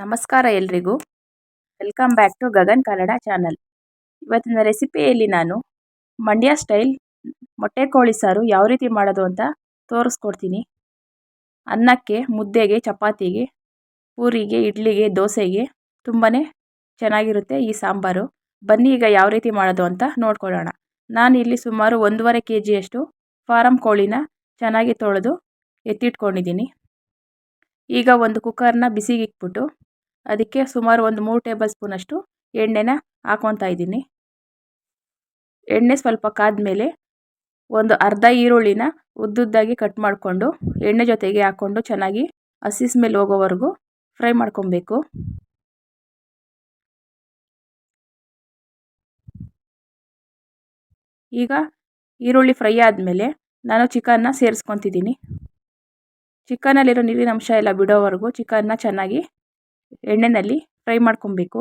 ನಮಸ್ಕಾರ ಎಲ್ರಿಗೂ. Welcome back to Gagan Kannada channel ಇವತ್ತಿನ ರೆಸಿಪಿಯಲ್ಲಿ ನಾನು ಮಂಡ್ಯ ಸ್ಟೈಲ್ ಮೊಟ್ಟೆ ಕೋಳಿ ಸಾರು ಯಾವ ರೀತಿ ಮಾಡೋದು ಅಂತ ತೋರಿಸ್ಕೊಡ್ತೀನಿ. ಅನ್ನಕ್ಕೆ, ಮುದ್ದೆಗೆ, ಚಪಾತಿಗೆ, ಪೂರಿಗೆ, ಇಡ್ಲಿಗೆ, ದೋಸೆಗೆ ತುಂಬಾ ಚೆನ್ನಾಗಿರುತ್ತೆ ಈ ಸಾಂಬಾರು. ಬನ್ನಿ ಈಗ ಯಾವ ರೀತಿ ಮಾಡೋದು ಅಂತ ನೋಡ್ಕೊಳ್ಳೋಣ. ನಾನು ಇಲ್ಲಿ ಸುಮಾರು ಒಂದೂವರೆ ಕೆ ಜಿಯಷ್ಟು ಫಾರಂ ಕೋಳಿನ ಚೆನ್ನಾಗಿ ತೊಳೆದು ಎತ್ತಿಟ್ಕೊಂಡಿದ್ದೀನಿ. ಈಗ ಒಂದು ಕುಕ್ಕರ್ನ ಬಿಸಿಗೆ ಇಕ್ಬಿಟ್ಟು ಅದಕ್ಕೆ ಸುಮಾರು ಒಂದು ಮೂರು ಟೇಬಲ್ ಸ್ಪೂನಷ್ಟು ಎಣ್ಣೆನ ಹಾಕ್ಕೊತಾ ಇದ್ದೀನಿ. ಎಣ್ಣೆ ಸ್ವಲ್ಪ ಕಾದ್ಮೇಲೆ ಒಂದು ಅರ್ಧ ಈರುಳ್ಳಿನ ಉದ್ದುದ್ದಾಗಿ ಕಟ್ ಮಾಡಿಕೊಂಡು ಎಣ್ಣೆ ಜೊತೆಗೆ ಹಾಕ್ಕೊಂಡು ಚೆನ್ನಾಗಿ ಹಸಿ ಸ್ಮೆಲ್ ಹೋಗೋವರೆಗೂ ಫ್ರೈ ಮಾಡ್ಕೊಬೇಕು. ಈಗ ಈರುಳ್ಳಿ ಫ್ರೈ ಆದಮೇಲೆ ನಾನು ಚಿಕನ್ನ ಸೇರಿಸ್ಕೊತಿದ್ದೀನಿ. ಚಿಕನಲ್ಲಿರೋ ನೀರಿನ ಅಂಶ ಎಲ್ಲ ಬಿಡೋವರೆಗೂ ಚಿಕನ್ನ ಚೆನ್ನಾಗಿ ಎಣ್ಣೆಯಲ್ಲಿ ಫ್ರೈ ಮಾಡ್ಕೊಬೇಕು.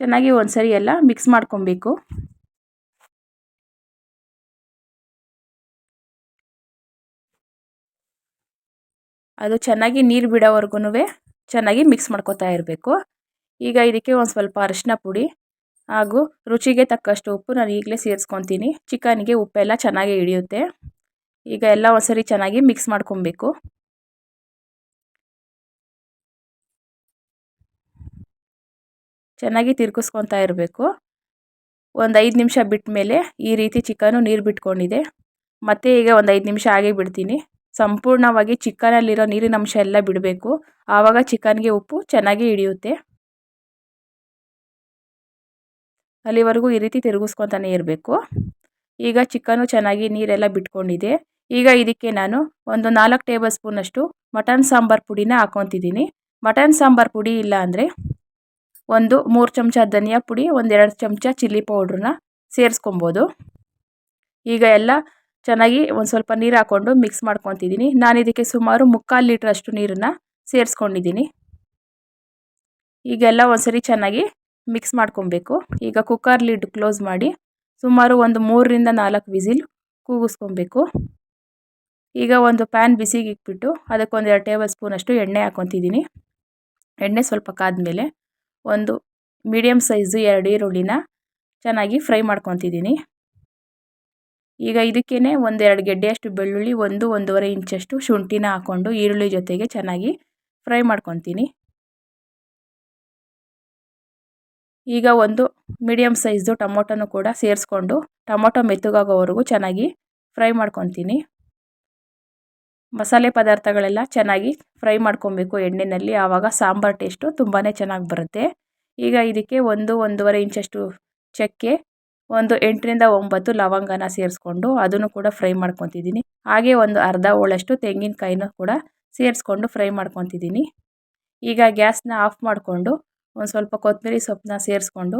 ಚೆನ್ನಾಗಿ ಒಂದ್ಸರಿ ಎಲ್ಲ ಮಿಕ್ಸ್ ಮಾಡ್ಕೊಬೇಕು. ಅದು ಚೆನ್ನಾಗಿ ನೀರು ಬಿಡೋವರೆಗೂ ಚೆನ್ನಾಗಿ ಮಿಕ್ಸ್ ಮಾಡ್ಕೋತಾ ಇರಬೇಕು. ಈಗ ಇದಕ್ಕೆ ಒಂದು ಸ್ವಲ್ಪ ಅರಿಶಿನ ಪುಡಿ ಹಾಗೂ ರುಚಿಗೆ ತಕ್ಕಷ್ಟು ಉಪ್ಪು ನಾನು ಈಗಲೇ ಸೇರಿಸ್ಕೊತೀನಿ. ಚಿಕನ್ಗೆ ಉಪ್ಪೆಲ್ಲ ಚೆನ್ನಾಗಿ ಹಿಡಿಯುತ್ತೆ. ಈಗ ಎಲ್ಲ ಒಂದ್ಸರಿ ಚೆನ್ನಾಗಿ ಮಿಕ್ಸ್ ಮಾಡ್ಕೊಬೇಕು. ಚೆನ್ನಾಗಿ ತಿರ್ಗಿಸ್ಕೊತಾ ಇರಬೇಕು. ಒಂದು ಐದು ನಿಮಿಷ ಬಿಟ್ಟ ಮೇಲೆ ಈ ರೀತಿ ಚಿಕನು ನೀರು ಬಿಟ್ಕೊಂಡಿದೆ. ಮತ್ತೆ ಈಗ ಒಂದು ಐದು ನಿಮಿಷ ಹಾಗೆ ಬಿಡ್ತೀನಿ. ಸಂಪೂರ್ಣವಾಗಿ ಚಿಕನಲ್ಲಿರೋ ನೀರಿನ ಅಂಶ ಎಲ್ಲ ಬಿಡಬೇಕು. ಆವಾಗ ಚಿಕನ್ಗೆ ಉಪ್ಪು ಚೆನ್ನಾಗಿ ಹಿಡಿಯುತ್ತೆ. ಅಲ್ಲಿವರೆಗೂ ಈ ರೀತಿ ತಿರುಗಿಸ್ಕೊತಾನೆ ಇರಬೇಕು. ಈಗ ಚಿಕನು ಚೆನ್ನಾಗಿ ನೀರೆಲ್ಲ ಬಿಟ್ಕೊಂಡಿದೆ. ಈಗ ಇದಕ್ಕೆ ನಾನು ಒಂದು ನಾಲ್ಕು ಟೇಬಲ್ ಸ್ಪೂನಷ್ಟು ಮಟನ್ ಸಾಂಬಾರು ಪುಡಿನ ಹಾಕೊತಿದ್ದೀನಿ ಮಟನ್ ಸಾಂಬಾರು ಪುಡಿ ಇಲ್ಲ ಅಂದರೆ ಒಂದು ಮೂರು ಚಮಚ ಧನಿಯಾ ಪುಡಿ ಒಂದೆರಡು ಚಮಚ ಚಿಲ್ಲಿ ಪೌಡ್ರನ್ನ ಸೇರಿಸ್ಕೊಬೋದು. ಈಗ ಎಲ್ಲ ಚೆನ್ನಾಗಿ ಒಂದು ಸ್ವಲ್ಪ ನೀರು ಹಾಕ್ಕೊಂಡು ಮಿಕ್ಸ್ ಮಾಡ್ಕೊತಿದ್ದೀನಿ ನಾನು ಇದಕ್ಕೆ ಸುಮಾರು ಮುಕ್ಕಾಲು ಲೀಟ್ರಷ್ಟು ನೀರನ್ನು ಸೇರಿಸ್ಕೊಂಡಿದ್ದೀನಿ ಈಗೆಲ್ಲ ಒಂದ್ಸರಿ ಚೆನ್ನಾಗಿ ಮಿಕ್ಸ್ ಮಾಡ್ಕೊಬೇಕು. ಈಗ ಕುಕ್ಕರ್ ಲಿಡ್ ಕ್ಲೋಸ್ ಮಾಡಿ ಸುಮಾರು ಒಂದು ಮೂರರಿಂದ ನಾಲ್ಕು ವಿಸಿಲ್ ಕೂಗಿಸ್ಕೊಬೇಕು. ಈಗ ಒಂದು ಪ್ಯಾನ್ ಬಿಸಿಗೆ ಇಕ್ಬಿಟ್ಟು ಅದಕ್ಕೊಂದು ಎರಡು ಟೇಬಲ್ ಸ್ಪೂನಷ್ಟು ಎಣ್ಣೆ ಹಾಕ್ಕೊತಿದ್ದೀನಿ ಎಣ್ಣೆ ಸ್ವಲ್ಪ ಕಾದ್ಮೇಲೆ ಒಂದು ಮೀಡಿಯಮ್ ಸೈಜು ಎರಡು ಈರುಳ್ಳಿನ ಚೆನ್ನಾಗಿ ಫ್ರೈ ಮಾಡ್ಕೊತಿದ್ದೀನಿ. ಈಗ ಇದಕ್ಕೇ ಒಂದೆರಡು ಗೆಡ್ಡೆಯಷ್ಟು ಬೆಳ್ಳುಳ್ಳಿ, ಒಂದು ಒಂದೂವರೆ ಇಂಚಷ್ಟು ಶುಂಠಿನ ಹಾಕ್ಕೊಂಡು ಈರುಳ್ಳಿ ಜೊತೆಗೆ ಚೆನ್ನಾಗಿ ಫ್ರೈ ಮಾಡ್ಕೊತೀನಿ. ಈಗ ಒಂದು ಮೀಡಿಯಮ್ ಸೈಜು ಟೊಮೊಟೊನು ಕೂಡ ಸೇರಿಸ್ಕೊಂಡು ಟೊಮೊಟೊ ಮೆತ್ತಗಾಗೋವರೆಗೂ ಚೆನ್ನಾಗಿ ಫ್ರೈ ಮಾಡ್ಕೊತೀನಿ. ಮಸಾಲೆ ಪದಾರ್ಥಗಳೆಲ್ಲ ಚೆನ್ನಾಗಿ ಫ್ರೈ ಮಾಡ್ಕೊಬೇಕು ಎಣ್ಣೆಯಲ್ಲಿ ಆವಾಗ ಸಾಂಬಾರು ಟೇಸ್ಟು ತುಂಬಾ ಚೆನ್ನಾಗಿ ಬರುತ್ತೆ. ಈಗ ಇದಕ್ಕೆ ಒಂದು ಒಂದೂವರೆ ಇಂಚಷ್ಟು ಚಕ್ಕೆ, ಒಂದು ಎಂಟರಿಂದ ಒಂಬತ್ತು ಲವಂಗನ ಸೇರಿಸ್ಕೊಂಡು ಅದನ್ನು ಕೂಡ ಫ್ರೈ ಮಾಡ್ಕೊತಿದ್ದೀನಿ. ಹಾಗೆ ಒಂದು ಅರ್ಧ ಹೋಳಷ್ಟು ತೆಂಗಿನಕಾಯಿನೂ ಕೂಡ ಸೇರಿಸ್ಕೊಂಡು ಫ್ರೈ ಮಾಡ್ಕೊತಿದ್ದೀನಿ. ಈಗ ಗ್ಯಾಸ್ನ ಆಫ್ ಮಾಡಿಕೊಂಡು ಒಂದು ಸ್ವಲ್ಪ ಕೊತ್ತಂಬರಿ ಸೊಪ್ಪನ್ನ ಸೇರಿಸ್ಕೊಂಡು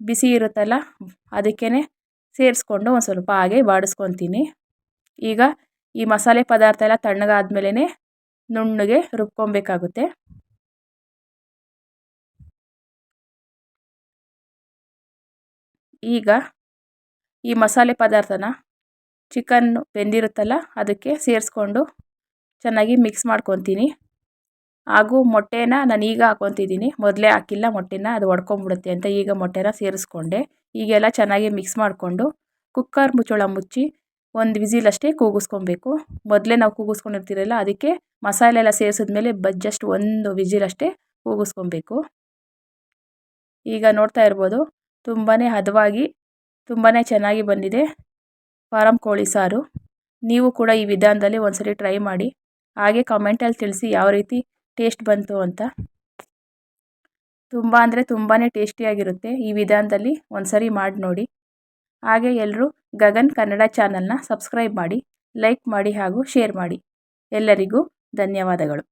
ಬಿಸಿ ಇರುತ್ತಲ್ಲ ಅದಕ್ಕೇ ಸೇರಿಸ್ಕೊಂಡು ಒಂದು ಸ್ವಲ್ಪ ಹಾಗೆ ಬಾಡಿಸ್ಕೊತೀನಿ. ಈಗ ಈ ಮಸಾಲೆ ಪದಾರ್ಥ ಎಲ್ಲ ತಣ್ಣಗಾದ್ಮೇಲೆ ನುಣ್ಣಗೆ ರುಬ್ಕೊಬೇಕಾಗುತ್ತೆ. ಈಗ ಈ ಮಸಾಲೆ ಪದಾರ್ಥನ ಚಿಕನ್ ಬೆಂದಿರುತ್ತಲ್ಲ ಅದಕ್ಕೆ ಸೇರಿಸ್ಕೊಂಡು ಚೆನ್ನಾಗಿ ಮಿಕ್ಸ್ ಮಾಡ್ಕೊತೀನಿ. ಹಾಗೂ ಮೊಟ್ಟೆನ ನಾನು ಈಗ ಹಾಕ್ಕೊತಿದ್ದೀನಿ ಮೊದಲೇ ಹಾಕಿಲ್ಲ ಮೊಟ್ಟೆನ, ಅದು ಒಡ್ಕೊಂಬಿಡುತ್ತೆ ಅಂತ ಈಗ ಮೊಟ್ಟೆನ ಸೇರಿಸ್ಕೊಂಡೆ. ಈಗೆಲ್ಲ ಚೆನ್ನಾಗಿ ಮಿಕ್ಸ್ ಮಾಡಿಕೊಂಡು ಕುಕ್ಕರ್ ಮುಚ್ಚಳ ಮುಚ್ಚಿ ಒಂದು ವಿಸಿಲ್ ಅಷ್ಟೇ ಕೂಗಿಸ್ಕೊಬೇಕು. ಮೊದಲೇ ನಾವು ಕೂಗಿಸ್ಕೊಂಡಿರ್ತೀರಲ್ಲ, ಅದಕ್ಕೆ ಮಸಾಲೆ ಎಲ್ಲ ಸೇರಿಸಿದ್ಮೇಲೆ ಬ ಜಸ್ಟ್ ಒಂದು ವಿಸಿಲ್ ಅಷ್ಟೇ ಕೂಗಿಸ್ಕೊಬೇಕು. ಈಗ ನೋಡ್ತಾ ಇರ್ಬೋದು ತುಂಬಾ ಹದವಾಗಿ ತುಂಬಾ ಚೆನ್ನಾಗಿ ಬಂದಿದೆ ಫಾರಂ ಕೋಳಿ ಸಾರು. ನೀವು ಕೂಡ ಈ ವಿಧಾನದಲ್ಲಿ ಒಂದ್ಸರಿ ಟ್ರೈ ಮಾಡಿ. ಹಾಗೆ ಕಮೆಂಟಲ್ಲಿ ತಿಳಿಸಿ ಯಾವ ರೀತಿ ಟೇಸ್ಟ್ ಬಂತು ಅಂತ. ತುಂಬ ಅಂದರೆ ತುಂಬಾ ಟೇಸ್ಟಿಯಾಗಿರುತ್ತೆ ಈ ವಿಧಾನದಲ್ಲಿ ಒಂದ್ಸರಿ ಮಾಡಿ ನೋಡಿ. ಹಾಗೆ ಎಲ್ಲರೂ ಗಗನ್ ಕನ್ನಡ ಚಾನಲ್ನ ಸಬ್ಸ್ಕ್ರೈಬ್ ಮಾಡಿ ಲೈಕ್ ಮಾಡಿ ಹಾಗೂ ಶೇರ್ ಮಾಡಿ. ಎಲ್ಲರಿಗೂ ಧನ್ಯವಾದಗಳು.